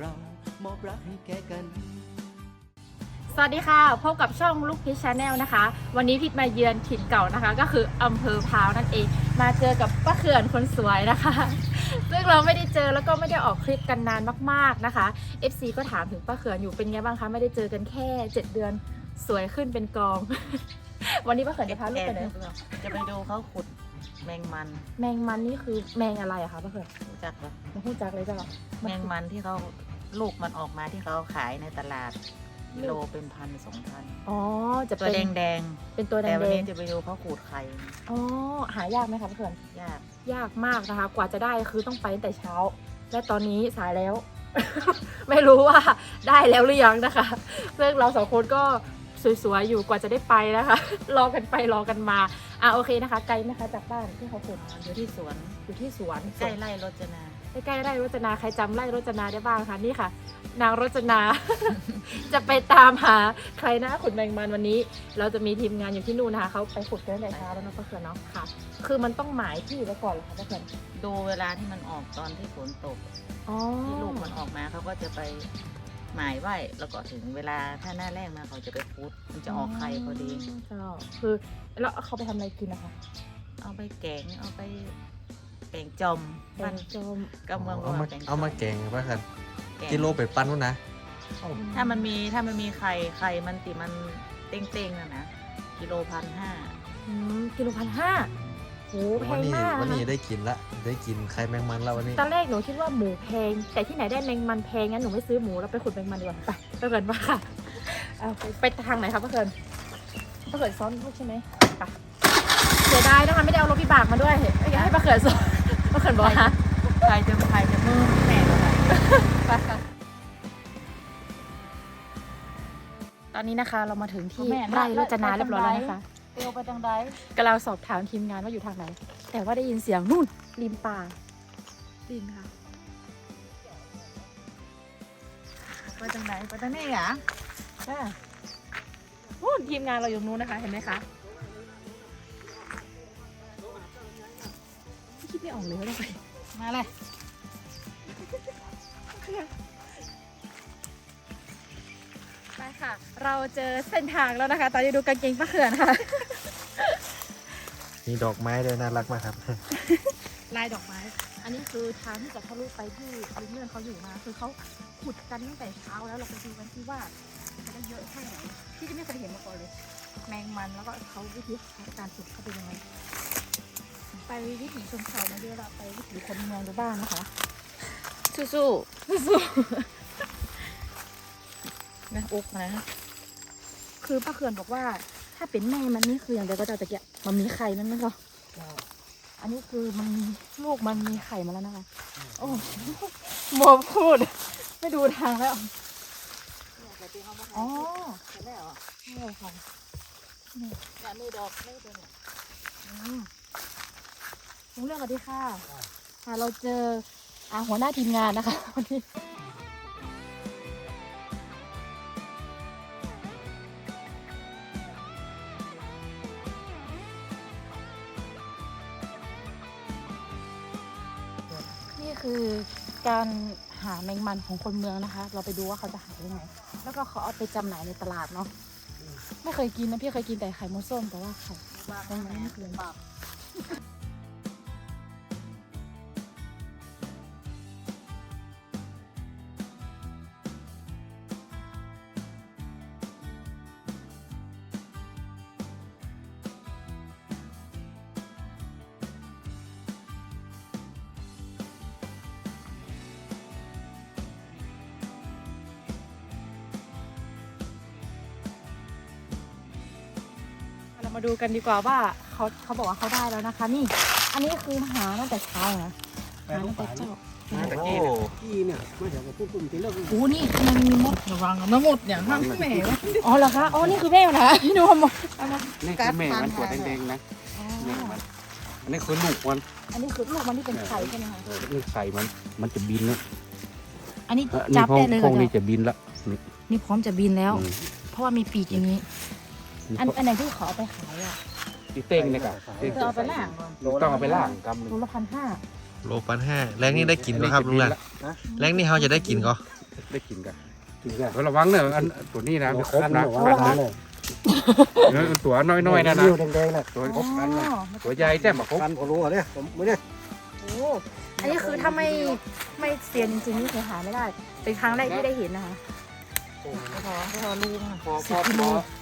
เรามอบรักให้แก่กัน สวัสดีค่ะพบกับช่องลูกพิชชาแนลนะคะ วันนี้พิชมาเยือนถิ่นเก่านะคะ ก็คืออำเภอพร้าวนั่นเอง มาเจอกับป้าเขื่อนคนสวยนะคะ ซึ่งเราไม่ได้เจอแล้วก็ไม่ได้ออกคลิปกันนานมากๆนะคะ FC ก็ถามถึงป้าเขื่อนอยู่เป็นไงบ้างคะไม่ได้เจอกันแค่ 7 เดือนสวยขึ้นเป็นกอง วันนี้ป้าเขื่อนจะพาลูกไปไหนจะไปดูเขาขุดแมงมัน แมงมันนี่คือแมงอะไรอะคะป้าเขื่อนรู้จักปะมาพูดจักเลยจ้ะแมงมันที่เขา ลูกมันออกมาที่เขาขายในตลาดกิโลเป็นพันสองพันอ๋อ จะตัวเป็นแดงเป็นตัวๆแดแต่วันงนี้จะไปดูเขาขูดไข่ๆอ๋อ หายากไหมคะป้าเขื่อนยาก ยากมากนะคะ กว่าจะได้คือต้องไปตั้งแต่เช้า และตอนนี้สายแล้ว ไม่รู้ว่าได้แล้วหรือยังนะคะซึ่งเราสองคนก็ สวยๆอยู่กว่าจะได้ไปนะคะ รอกันไปรอกันมาอะโอเคนะคะ ไกลไหมคะจากบ้านที่เขาขุดอยู่ที่สวนอยู่ที่สวนใกล้ไร่รจนาใกล้ๆไร่รจนาใครจำไร่รจนาได้บ้างคะนี่ค่ะ นางรจนา จะไปตามหาใครนะขุดแมงมันวันนี้ เราจะมีทีมงานอยู่ที่นู่นนะคะเขาไปขุดกันตั้งแต่เช้าแล้วนะป้าเขื่อนเนาะค่ะ คือมันต้องหมายที่ไว้ก่อนเหรอคะป้าเขื่อนดูเวลาที่มันออกตอนที่ฝนตกอ๋อที่ลูกมันออกมาเขาก็จะไป หมายไว้ แล้วก็ถึงเวลาถ้าหน้าแรกมาเขาจะไปพุดมันจะออกไข่พอดีเจ้าคือแล้วเขาไปทำอะไรกินนะคะเอาไปแกงเอาไปแกงจอมแกมันงจมก็เมืองเอามาแกงจเอามาแกงป่ะครับแกงกิโลไปปั้นวะนะถ้ามันมีถ้ามันมีไข่ไข่มันติมันเต้งๆนะนะกิโลพันห้าอืมกิโลพันห้า โหแพวันงนี้มากวันนะนี้คะได้กินละ ได้กินไข่แมงมันแล้ววันนี้ ตอนแรกหนูคิดว่าหมูแพง แต่ที่ไหนได้แมงมันแพงงั้นหนูไม่ซื้อหมูแล้วไปขุดแมงมันดีกว่าไปป้าเกินว่าค่ะเอาไปไปทางไหนครับป้าเกินป้าเกินซ้อนลูกใช่ไหมไปเสียดายนะคะไม่ได้เอารถพี่บากมาด้วยอยากให้ป้าเกินซ้อนป้าเกินบอกฮะไข่จะไข่จะมือแตกอะไรไปค่ะตอนนี้นะคะเรามาถึงที่ไร่รจนาเรียบร้อยแล้วนะคะ เตียวไปทางใดกำลังสอบถามทีมงานว่าอยู่ทางไหน แต่ว่าได้ยินเสียงนู่นริมป่าริมค่ะไปทางไหนไปทางนี้เหรอค่ะนู่นทีมงานเราอยู่นู้นนะคะ เห็นไหมคะไม่คิดไม่ออกเลยว่าเราไปมาเลย ค่ะ เราเจอเส้นทางแล้วนะคะ ตอนนี้ดูกางเกงป้าเขื่อนค่ะ มีดอกไม้ด้วยน่ารักมากครับ ลายดอกไม้ อันนี้คือทางที่จะทะลุไปที่ลุงเลื่อนเขาอยู่นะ คือเขาขุดกันตั้งแต่เช้าแล้วเราไปดูกันที่ว่าจะได้เยอะแค่ไหนที่จะไม่เคยเห็นมาก่อนเลย แมงมันแล้วก็เขาวิธีการขุดเขาเป็นยังไง ไปวิถีชนเผ่ามาเยอะละไปวิถีคนเมืองดูบ้างนะคะ สู้สู้ๆนะ อุกนะๆคือป้าเขื่อนบอกว่า ถ้าเป็นแม่มันนี่คืออย่างเดียวก็จะตะเกียบมันมีไข่นั่นนะก็อันนี้คือมันมีลูกมันมีไข่มาแล้วนะคะ โอ้หมอพูด ไม่ดูทางแล้วอ๋อเสร็จแล้วใช่ค่ะเนี่ยมีดอกไม่เป็นยอืมลุงเรื่องสวัสดีค่ะ ค่ะ เราเจออาหัวหน้าทีมงานนะคะวันนี้ นี่คือการหาแมงมันของคนเมืองนะคะ เราไปดูว่าเขาจะหายังไง แล้วก็เขาเอาไปจำหน่ายในตลาดเนาะ ไม่เคยกินนะพี่เคยกินแต่ไข่มดส้มแต่ว่าไข่แมงมันไม่เคย มาดูกันดีกว่าว่าเขาเขาบอกว่าเขาได้แล้วนะคะ นี่ อันนี้คือหาตั้งแต่เช้านะหาตั้งแต่เจ้าตะกี้กี้เนี่ยมาจากกับปุ่มๆที่เลิกโอ้นี่ทำไมมีมดระวังน้ำมดอย่างห้างแม่อ๋อเหรอคะอ๋อนี่คือแม่นะพี่ดูมดเอามานี่คือแม่มันตัวแดงๆนะอ๋อแม่มันอันนี้คือลูกมันอันนี้คือลูกมันที่เป็นไข่ใช่ไหมคะนี่ไข่มันมันจะบินนะอันนี้เอ่อจันี่บพวกได้เลยพวกนี้ค่ะจะบินละนี่นี่พร้อมจะบินแล้วอืมเพราะว่ามีปีกอย่างนี้นี่ อันพวกอันไหนที่ขอเอาไปขายอะที่เต้งเนี่ยครับคือเอาไปล่างต้องเอาไปล่างกำหนึ่งรูละพันห้าโลปันห้าแรงนี่ได้กินไหมครับลุงล่ะแรงนี่เขาจะได้กินก็ได้กินกันถึงจะเออระวังเนอะอันตัวนี้นะไม่ครบนะคันหัวเลยเออตัวน้อยๆนะนะนิ้วแดงๆนะตัวอ๋อตัวใหญ่แต่มาครบคันพอรู้อะเนี่ยผมไม่เนี่ยโอ้อันนี้คือถ้าไม่ไม่เซียนจริงๆนี่คือหาไม่ได้ เป็นครั้งแรกที่ได้เห็นนะคะพอพอลูกพอพสิอบกิพโลอ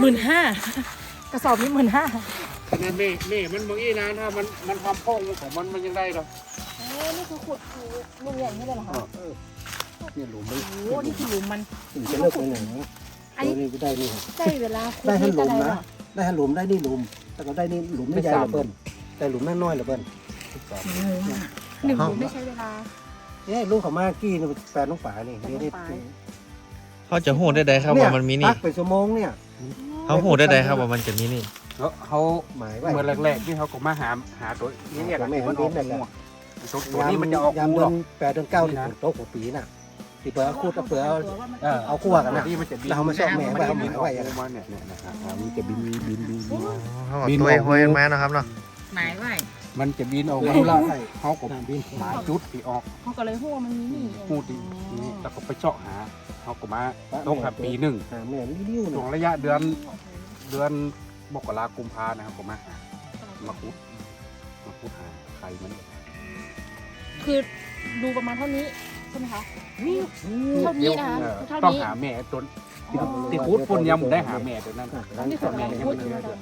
หมื่นห้ากระสอบนี้หมื่นห้าขนาดเมฆเมฆมันบางอีนะถ้ามันมันความโพ่งของมันมันยังได้หรอกโอ้นี่คือขุดคือลุงใหญ่นี่เลยเหรอคะเนี่ยหลุมมันโอ้นี่คือหลุมมันถึงจะเลิกไปไหนนะอันตัวนี้นี้ก็ได้นี่ครับได้เวลาขุดได้ให้หลุมนี่นะก็ได้ได้ให้หลุมได้นี่หลุมแต่ก็ได้นี่หลุมไม่ใหญ่เหลือเกินแต่หลุมน้อยๆเหลือเกินหนึ่งหลุมไม่ใช้เวลาเนี่ยลูกเขามากี้นี่แฟนน้องป๋านี่นี่นี่ เขาจะหูได้ใดครับว่ามันมีนี่พักไปชั่วโมงเนี่ยเขาหูได้ใดครับว่ามันจะมีนี่เขาเขาหมายไว้เมื่อแรกๆที่เขาก็มาหาหาตัวนี้เนี่ยตัวแม่มันออกมันเป็นงูแบบตัวตัวนี้มันจะออกยามงูเดืหรออกนแปดเดือนเก้าที่ฝนตกหัวปีน่ะที่เปิดเอาคูดเอาเปิดเอาเออเอาคั่วกันนะที่มันจะบินแล้วเอามาชอบแม่ไว้เอาหมาไว้ออกมาเนี่ยเนี่ยนะครับอ่ามันจะบินบินบินบินเขาบอกตัวห้วยมาเนาะครับเนาะหมายไว้ มันจะบินออกเอมาอละใช่เขาก็บินหาจุดที่ออกเขาก็เลยหัวมันมีนี่พูดดีนี่แล้วก็ไปเจาะหาเขาก็มาต้องหาปีหนึ่งหาแม่นิ้วๆช่วน่ะงระยะเดือนเดือนมกรากุมภานะครับก็มาหามาคุดมาคุดหาไข่มันคือดูประมาณเท่านี้ใช่ไหมคะเท่านี้นะคะเออเท่าต้องนี้หาแม่ต้นติดพุดปุ่นยังได้หาแม่ตัวนั้นอันนี้คือแม่เรายังพูดไม่ถึงเจอ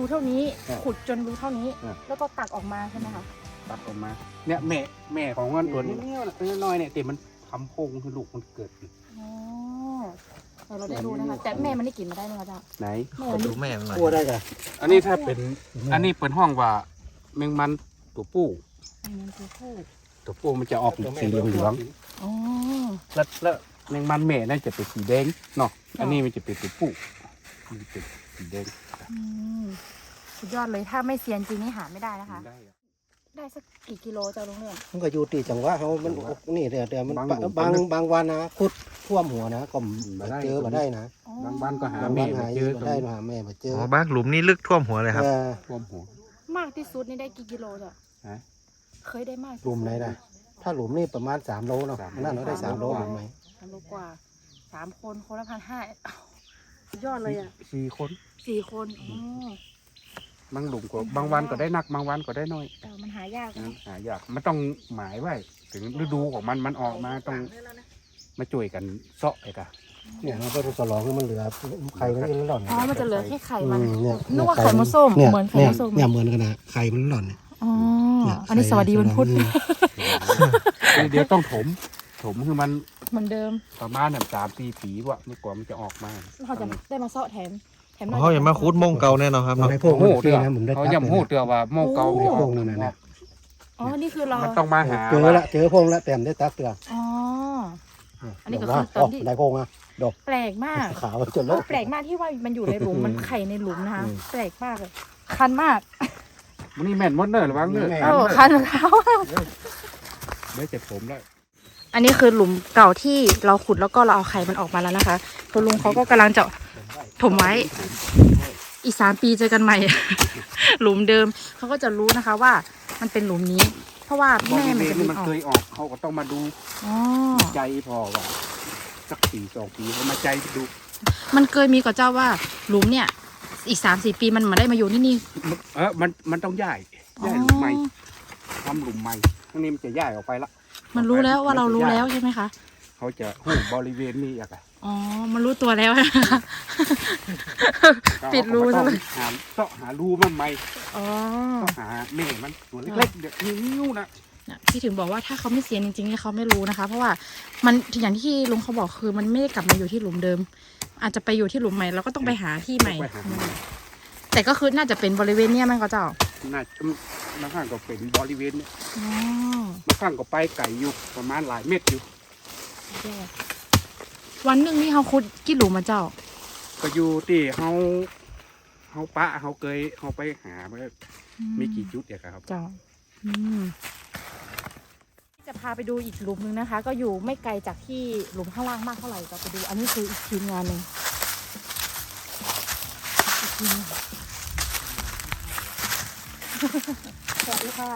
ระดับบนอ๋อรูเท่านี้เออขุดจนรูเท่านี้เออแล้วก็ตักออกมาใช่ไหมคะตัดออกมา เนี่ยแม่แม่ของมันตัวนี้เนี่ยตัวน้อยเนี่ยแต่มันทำโพงคือลูกมันเกิดอยู่ อ๋อเดี๋ยวเราได้รู้นะคะ แต่แม่มันได้กลินมาได้ไหมคะจ๊ะไหน แม่ขอมันดูแม่มันหน่อยคั่วได้จ้ะอันนี้ถ้าเป็น อันนี้เป็นห้องว่าแมงมันตัวผู้ อันนี้คือผู้ตัวผู้มันจะออกสีเหลืองเหลืองอ๋อๆแล้วแล้วแมงมันแม่นั่นจะเป็นสีแดงเนาะ อันนี้มันจะเป็นตัวผู้มันจะเป็น สีแดงอืมสุดยอดเลยถ้าไม่เซียนจริงนี่หาไม่ได้นะคะ ได้อะ ได้สักกี่กิโลเจ้าลุงเรื่องมันก็อยู่ตีจังหวะเขามันนี่เดี๋ยวเดี๋ยวมันบางบางบางวันนะคุดท่วมหัวนะก็บ่ได้ เจอมาได้นะอ๋อบางบ้านก็หาบางแม่วันมาหายเจอมาตรงได้นี้มาแม่มาเจออ๋อบ้านหลุมนี่ลึกท่วมหัวเลยครับ เออ ท่วมหัว มากที่สุดนี่ได้กี่กิโลจ้ะฮะ เคยได้มากที่หลุมไหนสุดนะถ้าหลุมนี่ประมาณสามโลเนาะสามโล นั่นเราได้สามโลหลุมไหมสามโลกว่าสามคนคนละพันห้า สุดยอดเลยอะสี่คนสี่คนอ๋อบางหลุมก็บางวันก็ได้นักบางวันก็ได้น้อยแต่มันหายากนะนะหายากมันต้องหมายไว้ ถึงฤดูของมันมันออกมาต้องมาช่วยกันเซาะไอ้กะเนี่ยเราก็จะสลองให้มันเหลือไข่มันนี่หล่อนอ๋อมันจะเหลือแค่ไข่มันอืเนี่ยนึกว่าไข่มดส้มเนี่ยเหมือนไข่เนี่ยมดส้มเนี่ยเหมือนกันนะไข่มันหล่อนเนี่ยอ๋อเนี่ยอันนี้สวัสดีวันพุธอืมเดี๋ยวต้องถม ถมคือมัน เหมือนเดิมประมาณแบบสามสี่ปีวะนี่กว่ามันจะออกมาเราจะได้มาเซาะแถมแถมเขาอย่ามาคุดมงเก่าแน่นอนครับเราเนาะได้พวกโอ้มันโหฟรีเตือนะผมได้เขาตัดย่ำโหเลยเตือว่าโม่เกาโอ้จะอโหอกนั่นน่ะนะอ๋อนี่คือเรามันต้องมาหาเจอละเจอพงละแต้มได้ตัดเตืออ๋ออันนี้ก็ดคือตอนที่ได้พงอะแปลกมากขาวจนเอแล้อวแปลกมากที่ว่ามันอยู่ในหลุมมันไข่ในหลุมนะคะอืมแปลกมากเลยคันมากมันนี่แม่นหมดเนอะระวังเนอะแม่นโอ้คันเขาไม่เจ็บผมแล้ว อันนี้คือหลุมเก่าที่เราขุดแล้วก็เราเอาไข่มันออกมาแล้วนะคะคุณลุงเขาก็กำลังจะถมไว้ อีกสามปีเจอกันใหม่ หลุมเดิมเขาก็จะรู้นะคะว่ามันเป็นหลุมนี้ เพราะว่าบริแม่มันเวณจะนี้บินมันออกเคยออกเขาก็ต้องมาดูอ๋อใจพอว่าสักปีสองปีเขามาใจดู มันเคยมีกับเจ้าว่าหลุมเนี่ย อีกสามสี่ปีมันมาได้มาอยู่ที่นี่เออมันมันต้องย้ายอ๋อย้ายหลุมใหม่ทำหลุมใหม่ข้างนี้มันจะย้ายออกไปละ มันรู้แล้วว่าเรารู้แล้วมันจะย้ยใช่ไหมคะเขาจะหูบริเวณนี้อะค่ะอ๋อ มันรู้ตัวแล้วนะคะปิดรูเขาซะก็เลยต้องหาเจาะหารูมันใหม่อ๋อต้องหาแม่มันตัวเล็กๆเดี๋ยวนิ้วๆนะเนี่ยพี่ถึงบอกว่าถ้าเขาไม่เสียจริงๆเนี่ยเขาไม่รู้นะคะ เพราะว่ามันอย่างที่ลุงเขาบอกคือมันไม่ได้กลับมาอยู่ที่หลุมเดิม อาจจะไปอยู่ที่หลุมใหม่เราก็ต้องไปหาที่ใหม่ไปหาแต่ก็คือน่าจะเป็นบริเวณเนี้ยมันก็เจ้า น่าจะบางครั้งก็เป็นบริเวณเนี่ยอ๋อบางครั้งก็ไปไก่อยู่ประมาณหลายเม็ดอยู่ แย่วันหนึ่งนี่เขาคุดกี่หลุมมาเจ้า ก็อยู่ที่เฮาเฮาปะเฮาเคยเฮาไปหามามีกี่จุดเดียวครับ เจ้าอืมจะพาไปดูอีกหลุมหนึงนะคะ ก็อยู่ไม่ไกลจากที่หลุมข้างล่างมากเท่าไหร่จะไปดู อันนี้คืออีกทีมงานหนึ่งอีกทีมงาน สวัสดี ค่ะ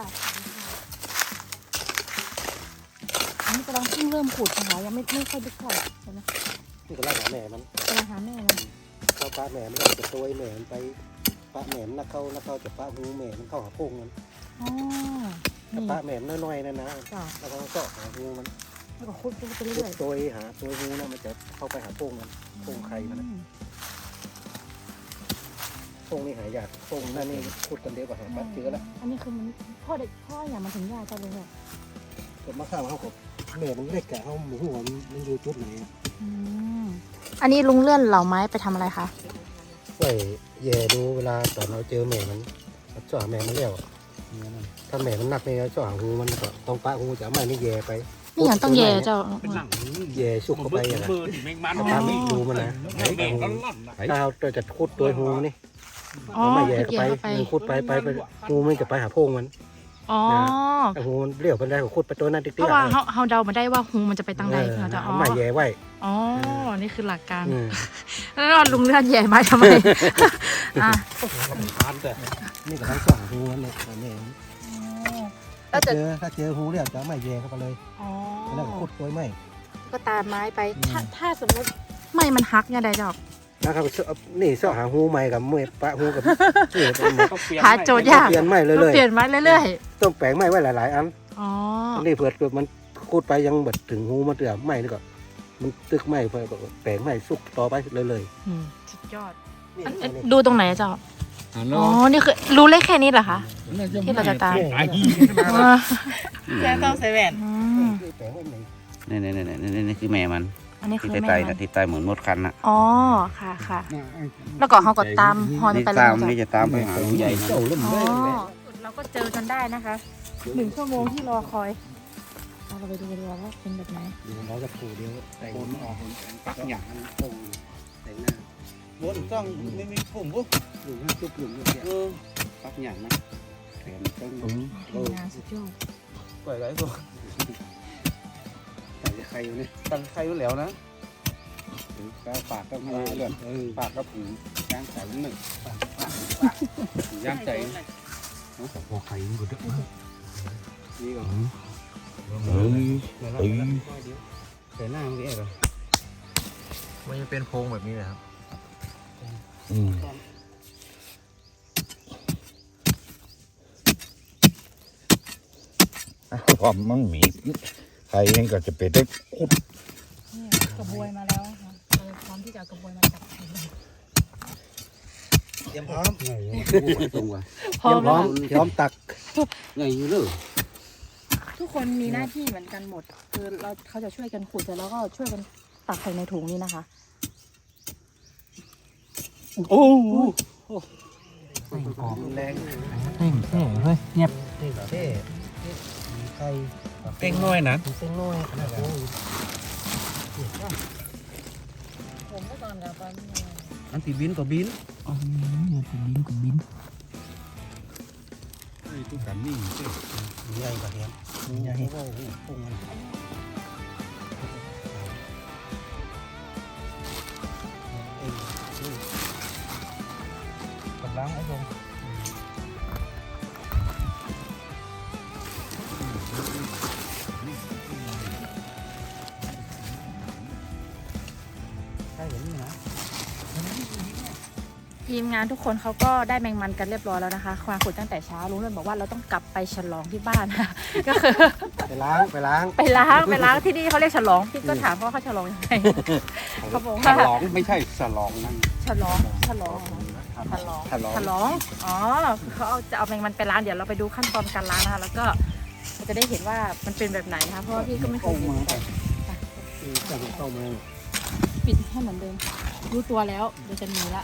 ออันนี้กำลังเพิ่งเริ่มขุดนะคะยังไม่ไม่ค่อยได้เข้าใช่ไหมนี่ก็ไล่หาแม่มันกำลังหาแม่มันเข้าปลาแม่มันแล้วจะตัวแม่มันไปปลาแม่มันนักเข้านักเข้าจะปลาหูแม่มันเข้าหาโพงมันอ๋อถ้านี่ปลาแม่มันน้อยๆนั่นนะจ้ะแล้วก็เจาะหาหูมันแล้วก็ขุดไปขุเรื่อดยตัวหาตัวหูนะมันจะเข้าไปหาโพงมันๆโพงไข่มันนะ อืโพงนี่หายากโพงนั่นนี่ขุดกันเดียวกับหาปลาเชื้อละอันนี้คือมันพ่อเด็กพ่ออย่างมันถึงยากจังเลยเนี่ยส่วนมะข้าวเขากับแม่มันเล็กอะเขาหมูหัวมันมันอยู่จุดไหนอะอืมอันนี้ลุงเลื่อนเหล่าไม้ไปทำอะไรคะ ไว้แย่ดูเวลาตอนเราเจอแม่มันเจาะแม่มันแล้วอะถ้าแม่มันหนักเนี่ยเจาะหาหูมันก็ต้องปะหูจะเอาไม้นี่แย่ไปนี่อย่างต้องแย่เจ้าแย่ชุกเข้าไปอะนะเบอร์ที่แมงมันเอาตามนี้ดูมันนะแมงมันร้อนๆนะถ้าเราจะขุดตัวหูนี่ อ๋อเอาไม้แย่แย่เข้าไปเข้าไป มันขุดไปไปไปหูมันจะไปหาโพงมันอ๋อถ้าหูมันเลี้ยวไปได้ก็ขุดไปตัวนั้นติ๊กเพๆราะว่าอะเขาเขาเดามาได้ว่าฮูมันจะไปทางใดเออเขาจะอ๋เอาอไม้แย่ไว้อ๋อนี่คือหลักการอืมแล้วลุงเลื่อนแย่ไม้ทำไมอะทานแต่นี่ก็ทั้งสองหูมันเนี่ยเอาแม่มันแล้ถ้าวเจจะอถ้าเจอหูเรียกจะเอาไม้แย่เข้าไปเลยอ๋อแล้วก็ขุดตัวไม้ก็ตามไม้ไปอืมถ้าถ้าสมมติไม่มันฮักเนี่ยได้จอก นะครับนี่เสาะหาหูใหม่กับมวยปะหูกับนี่ต้องต้องเปลี่ยนหาโจทย์ยากเปลี่ยนใหม่เลยต้เลองยเปลี่ยนไม้เรื่อยต้องแปลงใหม่ไว้หลาย ๆ อันๆอ๋อนี่เผื่อเกิดมันคูดไปยังแบบถึงหูมันเตือใหม่นี่ก็มันตึกใหม่ไปก็แปลงใหม่สุกต่อไปเลยเลยอืมสุดยอดนี่อันนี่อันดูตรงไหนอะเจ้าอ๋อ๋อ นี่คือรู้เลขแค่นี้เหรอคะที่เราจะตามไอ้ยี่อ๋อแจ้งต้องใส่แว่นอืนี่มคือแปลงไว้ไหนนี่นี่นี่นี่นี่นี่คือแม่มัน อันนี้ที่คือไตแม่ไตมันะนที่ไตเหมือนมดคันน่ะอ๋อค่ะค่ะ แล้วก็เขาก็ตามฮอนนี่ไปเลยตามนะนี่เจ้าจะตามไปหาลุงใหญ่นะเจ้าลุ่มอ๋อเลยเราก็เจอจนได้นะคะหนึ่งชั่วโมงที่รอคอยเอาเราไปดูกันดีกว่าว่าเป็นแบบไหนเดี๋ยวเราจะผูเดียวแต่งคนออกปักหยางตรงแต่งหน้าบนต้องไม่มีผมปุ๊บหลุมจุบหลุมเนี่ยเออปักหยางนะแขนต้องเอองานสุดยอดปล่อย ไรตัวแต่จะใครอยู่เนี่ยตั้งใครรู้แล้วนะก็ปากก็มาเลื่อนเออปากก็ผูย่างใส่หนึ่งย่างใจหัวไข่มันก็เดือดมากนี่ก็เฮ้ยเฮ้ยใส่หน้ามันก็เอ๊ะเหรอมันจะเป็นโพรงแบบนี้เลยครับอืมความมั่งมี ใครเองก็จะไปได้นี่กระบวยมาแล้วค่ะเราพร้อมที่จะเอากระบวยมาจับเตรียมพร้อมตรงว่ะเตรียมพร้อมพร้อมตักไงอยู่เลยทุกคนมีหน้าที่เหมือนกันหมด คือเราเขาจะช่วยกันขุดแต่เราก็ช่วยกันตักใส่ในถุงนี้นะคะ โอ้หอมแรงเฮ้ยเฮ้ยเงียบนี่ก็เท่ไข่ เป้งน้อยนะเส้นน้อยขนาดนี้ผมก็ตอนกับตอนอันตีบินก็บินอ๋อตีบินก็บินไอ้ตุ๊กกันนี่สิใหญ่กว่าเห็นใหญ่ก็พุ่งมันกำลังไอ้ลง ทีมงานทุกคนเขาก็ได้แมงมันกันเรียบร้อยแล้วนะคะควาขุดตั้งแต่เช้าลุงเลื่อนบอกว่าเราต้องกลับไปฉลองที่บ้านนะก็คือไปล้างไปล้างไปล้างไปล้างที่นี่เขาเรียกฉลองพี่ก็ถามว่าเขาฉลองยังไงเขาบอกฉว่าลองไม่ใช่สลองนั่นฉลองฉลองฉลองฉลองฉลองอ๋อเขาเอาจะเอาแมงมันไปล้างเดี๋ยวเราไปดูขั้นตอนการล้างนะคะแล้วก็เราจะได้เห็นว่ามันเป็นแบบไหนนะคะเพราะว่าพี่ก็ไม่เคยเห็นเหมือนกันจะเข้ามาปิดให้เหมือนเดิมรู้ตัวแล้วเดี๋ยวจะหนีละ